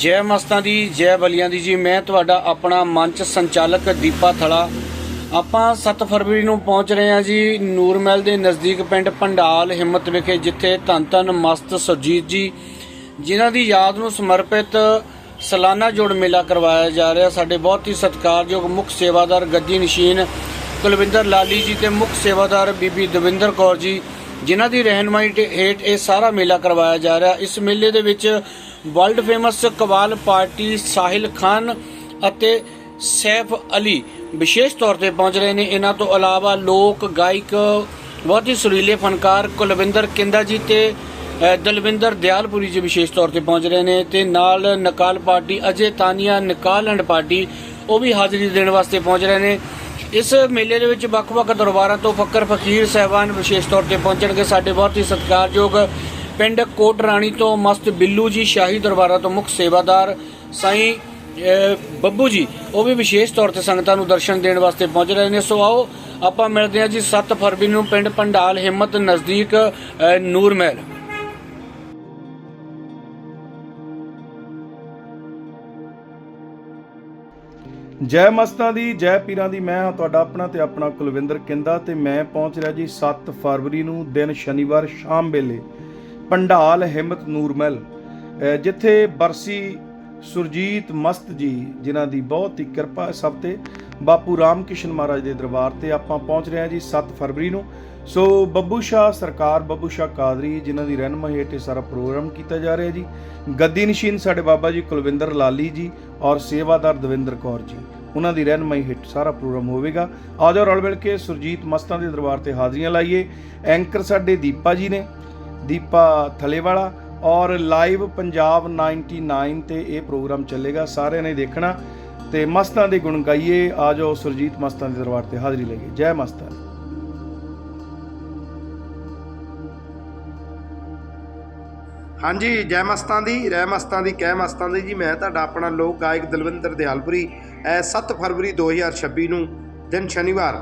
ਜੈ ਮਸਤਾਂ ਦੀ, ਜੈ ਬਲੀਆਂ ਦੀ ਜੀ, ਮੈਂ ਤੁਹਾਡਾ ਆਪਣਾ ਮੰਚ ਸੰਚਾਲਕ ਦੀਪਾ ਥਲਾ। ਆਪਾਂ 7 ਫਰਵਰੀ ਨੂੰ ਪਹੁੰਚ ਰਹੇ ਹਾਂ ਜੀ, ਨੂਰਮਹਿਲ ਦੇ ਨਜ਼ਦੀਕ ਪਿੰਡ ਪੰਡਾਲ ਹਿੰਮਤ ਵਿਖੇ, ਜਿੱਥੇ ਧੰਨ ਧੰਨ ਮਸਤ ਸੁਰਜੀਤ ਜੀ, ਜਿਨ੍ਹਾਂ ਦੀ ਯਾਦ ਨੂੰ ਸਮਰਪਿਤ ਸਾਲਾਨਾ ਜੋੜ ਮੇਲਾ ਕਰਵਾਇਆ ਜਾ ਰਿਹਾ। ਸਾਡੇ ਬਹੁਤ ਹੀ ਸਤਿਕਾਰਯੋਗ ਮੁੱਖ ਸੇਵਾਦਾਰ ਗੱਦੀ ਨਸ਼ੀਨ ਕੁਲਵਿੰਦਰ ਲਾਲੀ ਜੀ ਤੇ ਮੁੱਖ ਸੇਵਾਦਾਰ ਬੀਬੀ ਦਵਿੰਦਰ ਕੌਰ ਜੀ, ਜਿਨ੍ਹਾਂ ਦੀ ਰਹਿਨਮਾਈ ਹੇਠ ਇਹ ਸਾਰਾ ਮੇਲਾ ਕਰਵਾਇਆ ਜਾ ਰਿਹਾ। ਇਸ ਮੇਲੇ ਦੇ ਵਿੱਚ ਵਰਲਡ ਫੇਮਸ ਕਵਾਲ ਪਾਰਟੀ ਸਾਹਿਲ ਖਾਨ ਅਤੇ ਸੈਫ ਅਲੀ ਵਿਸ਼ੇਸ਼ ਤੌਰ ਤੇ ਪਹੁੰਚ ਰਹੇ ਨੇ। ਇਹਨਾਂ ਤੋਂ ਇਲਾਵਾ ਲੋਕ, ਗਾਇਕ, ਬਹੁਤ ਹੀ ਸੁਰੀਲੇ ਫਨਕਾਰ ਕੁਲਵਿੰਦਰ ਕਿੰਦਾ ਜੀ ਤੇ ਦਲਵਿੰਦਰ ਦਿਆਲਪੁਰੀ ਜੀ ਵਿਸ਼ੇਸ਼ ਤੌਰ ਤੇ ਪਹੁੰਚ ਰਹੇ ਨੇ ਤੇ ਨਾਲ Naqqal party Ajay Tania Naqqal and party, ਉਹ ਵੀ ਹਾਜ਼ਰੀ ਦੇਣ ਵਾਸਤੇ ਪਹੁੰਚ ਰਹੇ ਨੇ। ਇਸ ਮੇਲੇ ਦੇ ਵਿੱਚ ਵੱਖ-ਵੱਖ ਦਰਬਾਰਾਂ ਤੋਂ ਫੱਕਰ ਫਕੀਰ ਸਹਿਬਾਨ ਵਿਸ਼ੇਸ਼ ਤੌਰ ਤੇ ਪਹੁੰਚਣਗੇ। ਸਾਡੇ ਬਹੁਤ ਹੀ ਸਤਿਕਾਰਯੋਗ ਪਿੰਡ ਕੋਟ ਰਾਣੀ ਤੋਂ ਮਸਤ ਬਿੱਲੂ ਜੀ, ਸ਼ਾਹੀ ਦਰਬਾਰਾ ਤੋਂ ਮੁੱਖ ਸੇਵਾਦਾਰ ਸਾਈਂ ਬੱਬੂ ਜੀ, ਉਹ ਵੀ ਵਿਸ਼ੇਸ਼ ਤੌਰ ਤੇ ਸੰਗਤਾਂ ਨੂੰ ਦਰਸ਼ਨ ਦੇਣ ਵਾਸਤੇ ਪਹੁੰਚ ਰਹੇ ਨੇ। ਸੋ ਆਓ, ਆਪਾਂ ਮਿਲਦੇ ਹਾਂ ਜੀ 7 ਫਰਵਰੀ ਨੂੰ ਪਿੰਡ ਪੰਡਾਲ ਹਿੰਮਤ ਨਜ਼ਦੀਕ ਨੂਰ ਮਹਿਲ। ਜੈ ਮਸਤਾਂ ਦੀ, ਜੈ ਪੀਰਾਂ ਦੀ, ਮੈਂ ਹਾਂ ਤੁਹਾਡਾ ਆਪਣਾ ਤੇ ਆਪਣਾ ਕੁਲਵਿੰਦਰ ਕਿੰਦਾ ਤੇ ਮੈਂ ਪਹੁੰਚ ਰਿਹਾ ਜੀ 7 ਫਰਵਰੀ ਨੂੰ ਦਿਨ ਸ਼ਨੀਵਾਰ ਸ਼ਾਮ ਵੇਲੇ। ਪੰਡਾਲ ਹਿੰਮਤ ਨੂਰਮਹਿਲ ਜਿੱਥੇ ਬਰਸੀ ਸੁਰਜੀਤ ਮਸਤ ਜੀ, ਜਿਨ੍ਹਾਂ ਦੀ ਬਹੁਤ ਹੀ ਕਿਰਪਾ ਸਭ ਤੇ, ਬਾਪੂ ਰਾਮ ਰਾਮਕਿਸ਼ਨ ਮਹਾਰਾਜ ਦੇ ਦਰਬਾਰ ਤੇ ਆਪਾਂ ਪਹੁੰਚ ਰਹੇ ਹਾਂ ਜੀ 7 ਫਰਵਰੀ ਨੂੰ। ਸੋ ਬੱਬੂ ਸ਼ਾਹ ਸਰਕਾਰ, ਬੱਬੂ ਸ਼ਾਹ ਕਾਦਰੀ, ਜਿਨ੍ਹਾਂ ਦੀ ਰਹਿਨਮਾਈ ਹੇਠ ਇਹ ਸਾਰਾ ਪ੍ਰੋਗਰਾਮ ਕੀਤਾ ਜਾ ਰਿਹਾ ਜੀ। ਗੱਦੀ ਨਸ਼ੀਨ ਸਾਡੇ ਬਾਬਾ ਜੀ ਕੁਲਵਿੰਦਰ ਲਾਲੀ ਜੀ ਔਰ ਸੇਵਾਦਾਰ ਦਵਿੰਦਰ ਕੌਰ ਜੀ, ਉਹਨਾਂ ਦੀ ਰਹਿਨਮਾਈ ਹੇਠ ਸਾਰਾ ਪ੍ਰੋਗਰਾਮ ਹੋਵੇਗਾ। ਆ ਜਾਓ ਰਲ ਮਿਲ ਕੇ ਸੁਰਜੀਤ ਮਸਤਾਂ ਦੇ ਦਰਬਾਰ ਤੇ ਹਾਜ਼ਰੀਆਂ ਲਾਈਏ। ਐਂਕਰ ਸਾਡੇ ਦੀਪਾ ਜੀ ਨੇ ਦੀਪਾ ਥਲੇਵਾਲਾ ਔਰ ਲਾਈਵ ਪੰਜਾਬ 99 ਤੇ ਇਹ ਪ੍ਰੋਗਰਾਮ ਚੱਲੇਗਾ, ਸਾਰਿਆਂ ਨੇ ਦੇਖਣਾ ਤੇ ਮਸਤਾਂ ਦੇ ਗੁਣ ਗਾਈਏ ਆ ਜਾਓ ਸੁਰਜੀਤ ਮਸਤਾਂ ਦੇ ਦਰਬਾਰ ਤੇ ਹਾਜ਼ਰੀ ਲਈਏ। ਜੈ ਮਸਤਾਂ। ਹਾਂਜੀ, ਜੈ ਮਸਤਾਂ ਦੀ, ਰਹਿ ਮਸਤਾਂ ਦੀ, ਕਹਿ ਮਸਤਾਂ ਦੀ ਜੀ। ਮੈਂ ਤੁਹਾਡਾ ਆਪਣਾ ਲੋਕ ਗਾਇਕ ਦਲਵਿੰਦਰ ਦਿਆਲਪੁਰੀ, ਇਹ 7 ਫਰਵਰੀ 2026 ਨੂੰ ਦਿਨ ਸ਼ਨੀਵਾਰ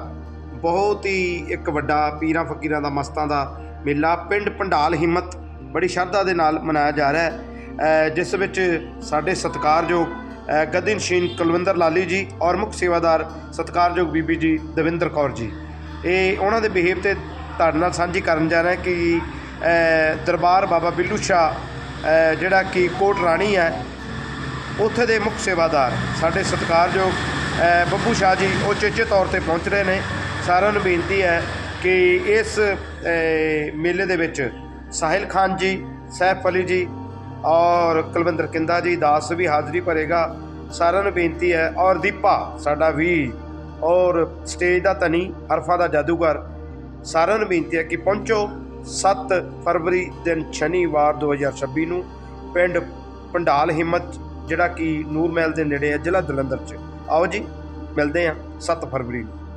ਬਹੁਤ ਹੀ ਇੱਕ ਵੱਡਾ ਪੀਰਾਂ ਫਕੀਰਾਂ ਦਾ ਮਸਤਾਂ ਦਾ ਮੇਲਾ ਪਿੰਡ ਪੰਡਾਲ ਹਿੰਮਤ ਬੜੀ ਸ਼ਰਧਾ ਦੇ ਨਾਲ ਮਨਾਇਆ ਜਾ ਰਿਹਾ ਹੈ। ਜਿਸ ਵਿੱਚ ਸਾਡੇ ਸਤਿਕਾਰਯੋਗ ਅ, ਗਦਿਨਸ਼ੀਨ ਕੁਲਵਿੰਦਰ ਲਾਲੀ ਜੀ ਔਰ ਮੁੱਖ ਸੇਵਾਦਾਰ ਸਤਿਕਾਰਯੋਗ ਬੀਬੀ ਜੀ ਦਵਿੰਦਰ ਕੌਰ ਜੀ। ਇਹ ਉਹਨਾਂ ਦੇ ਬਿਹੇਵ ਤੇ ਤੁਹਾਡੇ ਨਾਲ ਸਾਂਝੀ ਕਰਨ ਜਾ ਰਿਹਾ ਕਿ ਦਰਬਾਰ ਬਾਬਾ ਬਿੱਲੂ ਸ਼ਾਹ ਜਿਹੜਾ ਕਿ ਕੋਟ ਰਾਣੀ ਹੈ ਉੱਥੇ ਦੇ ਮੁੱਖ ਸੇਵਾਦਾਰ ਸਾਡੇ ਸਤਿਕਾਰਯੋਗ ਬੱਬੂ ਸ਼ਾਹ ਜੀ ਉਹ ਚੇਚੇ ਤੌਰ ਤੇ ਪਹੁੰਚ ਰਹੇ ਨੇ। ਸਾਰਿਆਂ ਨੂੰ ਬੇਨਤੀ ਹੈ ਕਿ ਇਸ ਮੇਲੇ ਦੇ ਵਿੱਚ ਸਾਹਿਲ ਖਾਨ ਜੀ, ਸੈਫ ਅਲੀ ਜੀ ਔਰ ਕੁਲਵਿੰਦਰ ਕਿੰਦਾ ਜੀ, ਦਾਸ ਵੀ ਹਾਜ਼ਰੀ ਭਰੇਗਾ। ਸਾਰਿਆਂ ਨੂੰ ਬੇਨਤੀ ਹੈ, ਔਰ ਦੀਪਾ, ਸਾਡਾ ਵੀ ਔਰ ਸਟੇਜ ਦਾ ਧਨੀ, ਹਰਫਾ ਦਾ ਜਾਦੂਗਰ, ਸਾਰਿਆਂ ਨੂੰ ਬੇਨਤੀ ਹੈ ਕਿ ਪਹੁੰਚੋ 7 ਫਰਵਰੀ ਦਿਨ ਸ਼ਨੀਵਾਰ 2026 ਨੂੰ ਪਿੰਡ ਪੰਡਾਲ ਹਿੰਮਤ, ਜਿਹੜਾ ਕਿ ਨੂਰ ਮਹਿਲ ਦੇ ਨੇੜੇ ਹੈ, ਜ਼ਿਲ੍ਹਾ ਜਲੰਧਰ 'ਚ। ਆਓ ਜੀ, ਮਿਲਦੇ ਹਾਂ 7 ਫਰਵਰੀ ਨੂੰ।